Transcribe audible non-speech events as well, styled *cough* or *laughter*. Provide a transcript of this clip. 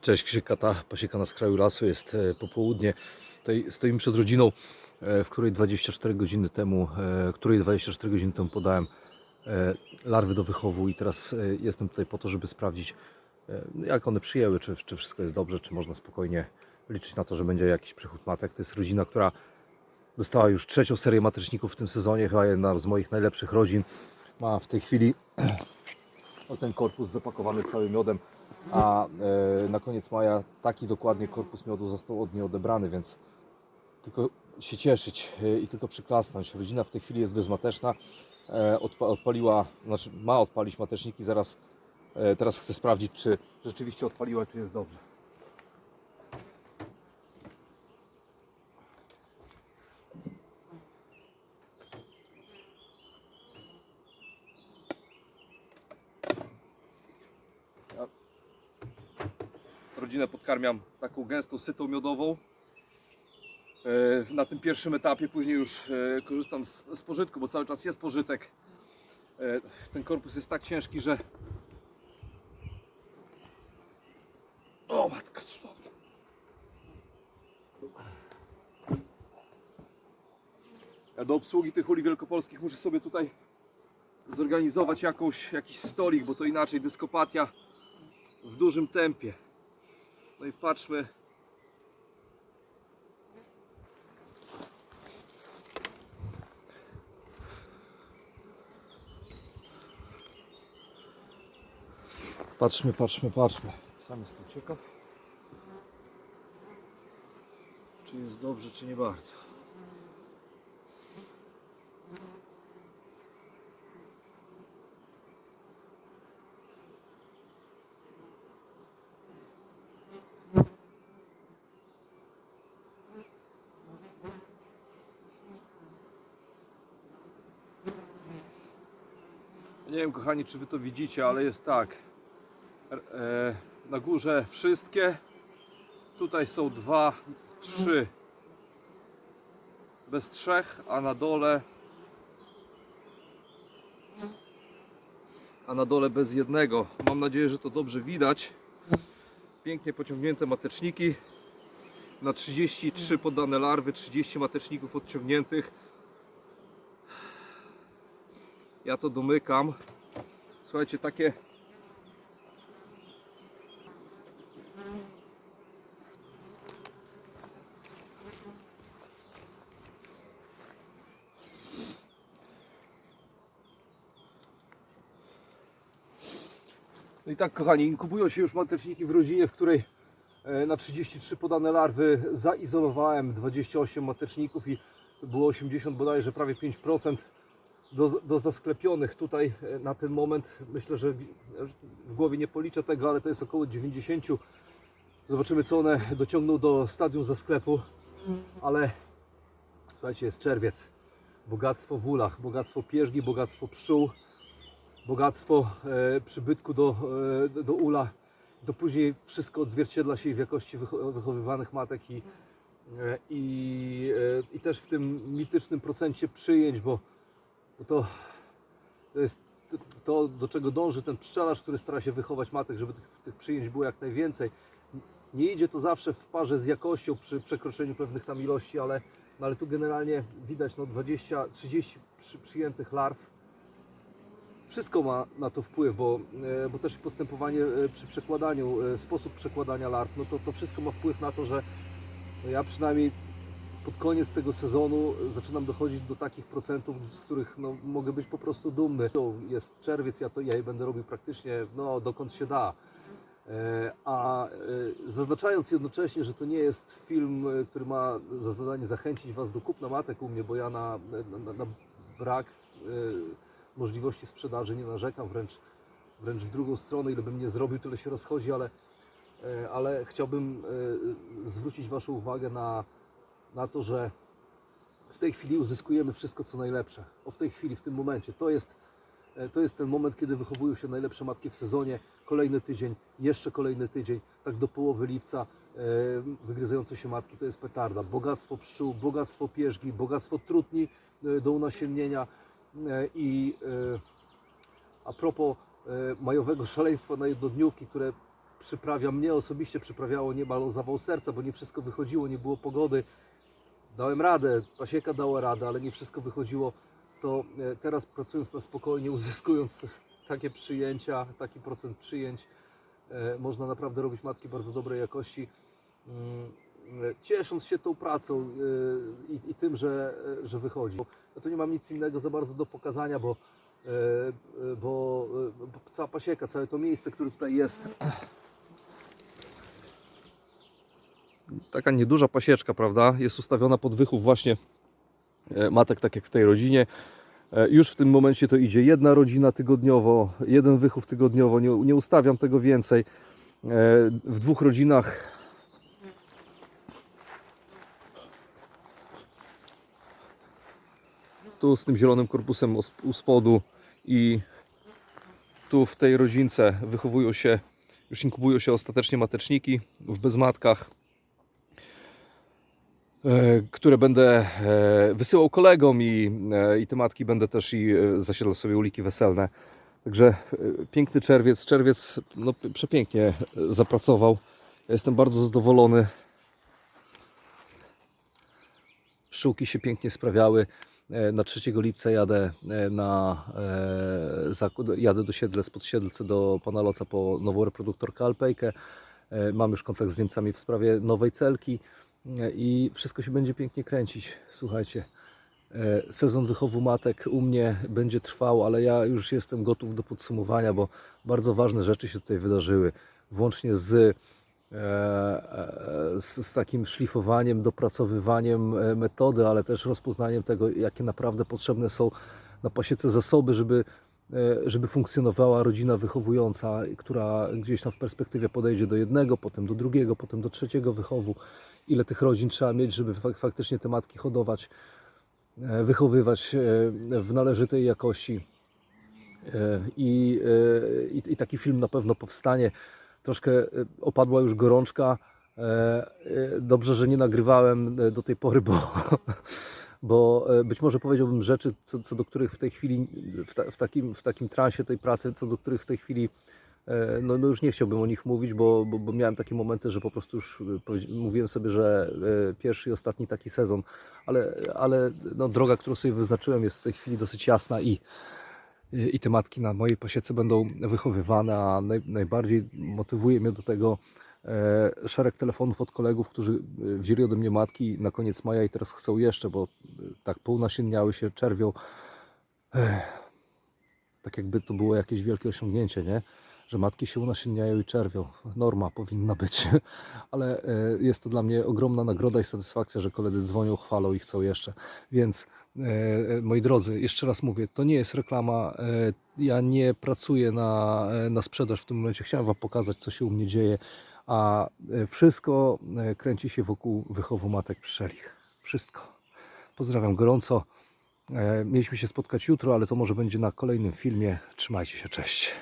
Cześć Krzykata, pasieka na skraju lasu, jest e, popołudnie. Tutaj stoimy przed rodziną, e, w której 24 godziny temu, e, której 24 godziny temu podałem larwy do wychowu i teraz jestem tutaj po to, żeby sprawdzić e, jak one przyjęły, czy, czy wszystko jest dobrze, czy można spokojnie liczyć na to, że będzie jakiś przychód matek. To jest rodzina, która dostała już trzecią serię mateczników w tym sezonie, chyba jedna z moich najlepszych rodzin. Ma w tej chwili *clears throat* ten korpus zapakowany całym miodem, a e, na koniec maja taki dokładnie korpus miodu został od niej odebrany, więc tylko się cieszyć e, i tylko przyklasnąć. Rodzina w tej chwili jest bezmateczna, e, odpa odpaliła, znaczy ma odpalić mateczniki, zaraz teraz chcę sprawdzić, czy rzeczywiście odpaliła, czy jest dobrze. Rodzinę podkarmiam taką gęstą sytą miodową. E, Na tym pierwszym etapie, później już e, korzystam z, pożytku, bo cały czas jest pożytek. E, Ten korpus jest tak ciężki, że... O matka cudowna. Ja do obsługi tych uli wielkopolskich muszę sobie tutaj zorganizować jakąś, jakiś stolik, bo to inaczej dyskopatia w dużym tempie. No i patrzmy. Patrzmy, patrzmy, patrzmy. Sam jestem ciekaw. Czy jest dobrze, czy nie bardzo. Nie wiem, kochani, czy wy to widzicie, ale jest tak. E, na górze wszystkie. Tutaj są dwa, trzy. Bez trzech, a na dole. A na dole bez jednego. Mam nadzieję, że to dobrze widać. Pięknie pociągnięte mateczniki. Na 33 podane larwy, 30 mateczników odciągniętych. Ja to domykam. Słuchajcie, takie. No i tak, kochani, inkubują się już mateczniki w rodzinie, w której e, na 33 podane larwy zaizolowałem 28 mateczników i było 80 bodajże prawie 5% do, do zasklepionych tutaj e, na ten moment. Myślę, że w głowie nie policzę tego, ale to jest około 90. Zobaczymy, co one dociągną do stadium zasklepu. Ale słuchajcie, jest czerwiec. Bogactwo w ulach, bogactwo pierzgi, bogactwo pszczół, bogactwo e, przybytku do, e, do ula. To później wszystko odzwierciedla się w jakości wycho- wychowywanych matek i, e, i, e, i też w tym mitycznym procencie przyjęć, bo to, to jest to, do czego dąży ten pszczelarz, który stara się wychować matek, żeby tych, tych przyjęć było jak najwięcej. Nie idzie to zawsze w parze z jakością przy przekroczeniu pewnych tam ilości, ale, no ale tu generalnie widać no 20-30 przy, przyjętych larw. Wszystko ma na to wpływ, bo, e, bo też postępowanie e, przy przekładaniu, e, sposób przekładania larw, no to, to wszystko ma wpływ na to, że no ja przynajmniej pod koniec tego sezonu zaczynam dochodzić do takich procentów, z których no, mogę być po prostu dumny. Jest czerwiec, ja to ja je będę robił praktycznie no, dokąd się da. E, A e, zaznaczając jednocześnie, że to nie jest film, e, który ma za zadanie zachęcić Was do kupna matek u mnie, bo ja na, na, na brak możliwości sprzedaży nie narzekam, wręcz, wręcz w drugą stronę, ile bym nie zrobił, tyle się rozchodzi, ale, ale chciałbym zwrócić Waszą uwagę na, na to, że w tej chwili uzyskujemy wszystko, co najlepsze. O w tej chwili, w tym momencie. To jest, e, to jest ten moment, kiedy wychowują się najlepsze matki w sezonie. Kolejny tydzień, jeszcze kolejny tydzień, tak do połowy lipca. e, Wygryzające się matki to jest petarda. Bogactwo pszczół, bogactwo pierzgi, bogactwo trutni e, do unasiennienia. I a propos majowego szaleństwa na jednodniówki, które przyprawia, mnie osobiście przyprawiało niemal o zawał serca, bo nie wszystko wychodziło, nie było pogody. Dałem radę, pasieka dała radę, ale nie wszystko wychodziło. To e, teraz pracując na spokojnie, uzyskując *laughs* takie przyjęcia, taki procent przyjęć, e, można naprawdę robić matki bardzo dobrej jakości. Mm, e, Ciesząc się tą pracą i, i tym, że, że wychodzi. Ja tu nie mam nic innego za bardzo do pokazania, bo, bo, bo cała pasieka, całe to miejsce, które tutaj jest. Taka nieduża pasieczka, prawda? Jest ustawiona pod wychów właśnie e, matek, tak jak w tej rodzinie. E, Już w tym momencie to idzie jedna rodzina tygodniowo, jeden wychów tygodniowo, nie, nie ustawiam tego więcej. E, W dwóch rodzinach tu z tym zielonym korpusem u spodu i tu w tej rodzince wychowują się, już inkubują się ostatecznie mateczniki w bezmatkach które będę e, wysyłał kolegom i, e, i te matki będę też i e, zasiedlał sobie uliki weselne. Także e, piękny czerwiec, czerwiec no, przepięknie e, zapracował. Ja jestem bardzo zadowolony. Pszczółki się pięknie sprawiały. E, Na 3 lipca jadę e, na e, jadę do Siedlec, pod Siedlce do pana Loca po nową reproduktorkę Alpejkę. E, Mam już kontakt z Niemcami w sprawie nowej celki e, i wszystko się będzie pięknie kręcić. Słuchajcie, e, sezon wychowu matek u mnie będzie trwał, ale ja już jestem gotów do podsumowania, bo bardzo ważne rzeczy się tutaj wydarzyły. Włącznie z e, e, z, z takim szlifowaniem, dopracowywaniem e, metody, ale też rozpoznaniem tego, jakie naprawdę potrzebne są na pasiece zasoby, żeby, e, żeby funkcjonowała rodzina wychowująca, która gdzieś tam w perspektywie podejdzie do jednego, potem do drugiego, potem do trzeciego wychowu. Ile tych rodzin trzeba mieć, żeby fak- faktycznie te matki hodować, e, wychowywać e, w należytej jakości. E, I, e, i, I taki film na pewno powstanie. Troszkę e, opadła już gorączka. E, e, Dobrze, że nie nagrywałem e, do tej pory, bo, *laughs* bo e, być może powiedziałbym rzeczy, co, co do których w tej chwili, w, ta, w, takim, w takim transie tej pracy, co do których w tej chwili e, no, no już nie chciałbym o nich mówić, bo, bo, bo miałem takie momenty, że po prostu już e, mówiłem sobie, że pierwszy i ostatni taki sezon, ale, ale no, droga, którą sobie wyznaczyłem jest w tej chwili dosyć jasna i i te matki na mojej pasiece będą wychowywane, a naj, najbardziej motywuje mnie do tego szereg telefonów od kolegów, którzy e, wzięli ode mnie matki na koniec maja i teraz chcą jeszcze, bo e, tak półnasienniały się czerwią. Ech, tak jakby to było jakieś wielkie osiągnięcie, nie? Że matki się unasienniają i czerwią. Norma powinna być, *laughs* ale e, jest to dla mnie ogromna nagroda i satysfakcja, że koledzy dzwonią, chwalą i chcą jeszcze. Więc e, e, moi drodzy, jeszcze raz mówię, to nie jest reklama. Ja nie pracuję na, na sprzedaż w tym momencie. Chciałem Wam pokazać, co się u mnie dzieje, a wszystko kręci się wokół wychowu matek pszczelich. Wszystko. Pozdrawiam gorąco. Mieliśmy się spotkać jutro, ale to może będzie na kolejnym filmie. Trzymajcie się, cześć.